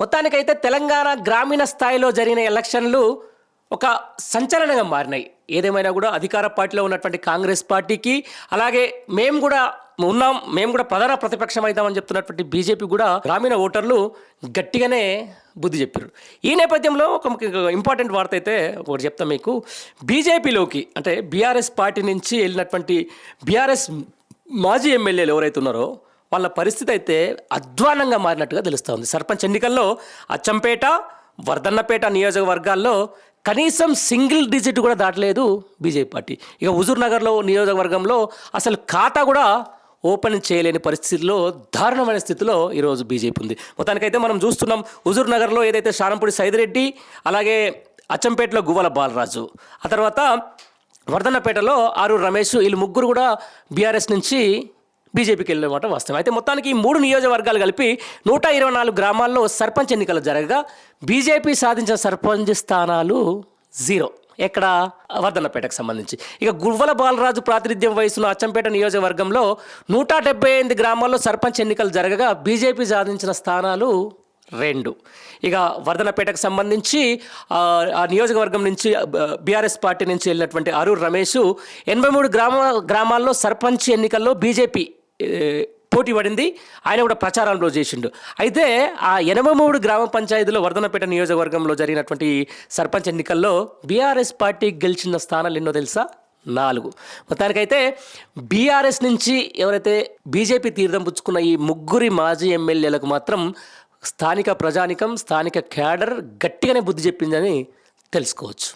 మొత్తానికైతే తెలంగాణ గ్రామీణ స్థాయిలో జరిగిన ఎలక్షన్లు ఒక సంచలనంగా మారినాయి. ఏదేమైనా కూడా అధికార పార్టీలో ఉన్నటువంటి కాంగ్రెస్ పార్టీకి అలాగే మేము కూడా ఉన్నాం మేము కూడా ప్రధాన ప్రతిపక్షం అవుతామని చెప్తున్నటువంటి బీజేపీ కూడా గ్రామీణ ఓటర్లు గట్టిగానే బుద్ధి చెప్పారు. ఈ నేపథ్యంలో ఒక ఇంపార్టెంట్ వార్త అయితే ఒకటి చెప్తాం మీకు. బీజేపీలోకి అంటే బీఆర్ఎస్ పార్టీ నుంచి వెళ్ళినటువంటి బీఆర్ఎస్ మాజీ ఎమ్మెల్యేలు ఎవరైతే ఉన్నారో వాళ్ళ పరిస్థితి అయితే అధ్వానంగా మారినట్టుగా తెలుస్తోంది సర్పంచ్ ఎన్నికల్లో అచ్చంపేట వర్ధన్నపేట నియోజకవర్గాల్లో కనీసం సింగిల్ డిజిట్ కూడా దాటలేదు బీజేపీ పార్టీ. ఇక హుజూర్ నగర్లో నియోజకవర్గంలో అసలు ఖాతా కూడా ఓపెన్ చేయలేని పరిస్థితిలో దారుణమైన స్థితిలో ఈరోజు బీజేపీ ఉంది. మొత్తానికైతే మనం చూస్తున్నాం హుజూర్ నగర్లో ఏదైతే శానంపూడి సైదిరెడ్డి అలాగే అచ్చంపేటలో గువ్వల బాలరాజు. ఆ తర్వాత వర్ధన్నపేటలో ఆరు రమేష్ వీళ్ళు ముగ్గురు కూడా బీఆర్ఎస్ నుంచి బీజేపీకి వెళ్ళమాట వాస్తవం. అయితే మొత్తానికి ఈ మూడు నియోజకవర్గాలు కలిపి నూట ఇరవై నాలుగు గ్రామాల్లో సర్పంచ్ ఎన్నికలు జరగగా బీజేపీ సాధించిన సర్పంచ్ స్థానాలు జీరో. ఎక్కడ? వర్ధన్నపేటకు సంబంధించి. ఇక గువ్వల బాలరాజు ప్రాతినిధ్యం వహిస్తున్న అచ్చంపేట నియోజకవర్గంలో నూట డెబ్బై ఎనిమిది గ్రామాల్లో సర్పంచ్ ఎన్నికలు జరగగా బీజేపీ సాధించిన స్థానాలు రెండు. ఇక వర్ధనపేటకు సంబంధించి ఆ, నియోజకవర్గం నుంచి బీఆర్ఎస్ పార్టీ నుంచి వెళ్ళినటువంటి అరూర్ రమేష్ ఎనభై మూడు గ్రామ గ్రామాల్లో సర్పంచ్ ఎన్నికల్లో బీజేపీ పోటీ పడింది ఆయన కూడా ప్రచారంలో చేసిండు. అయితే ఆ ఎనభై మూడు గ్రామ పంచాయతీలో వర్ధనపేట నియోజకవర్గంలో జరిగినటువంటి సర్పంచ్ ఎన్నికల్లో బీఆర్ఎస్ పార్టీ గెలిచిన స్థానాలు ఎన్నో తెలుసా? నాలుగు. మొత్తానికైతే బీఆర్ఎస్ నుంచి ఎవరైతే బీజేపీ తీర్థం పుచ్చుకున్న ఈ ముగ్గురి మాజీ ఎమ్మెల్యేలకు మాత్రం స్థానిక ప్రజానికం స్థానిక క్యాడర్ గట్టిగానే బుద్ధి చెప్పిందని తెలుసుకోవచ్చు.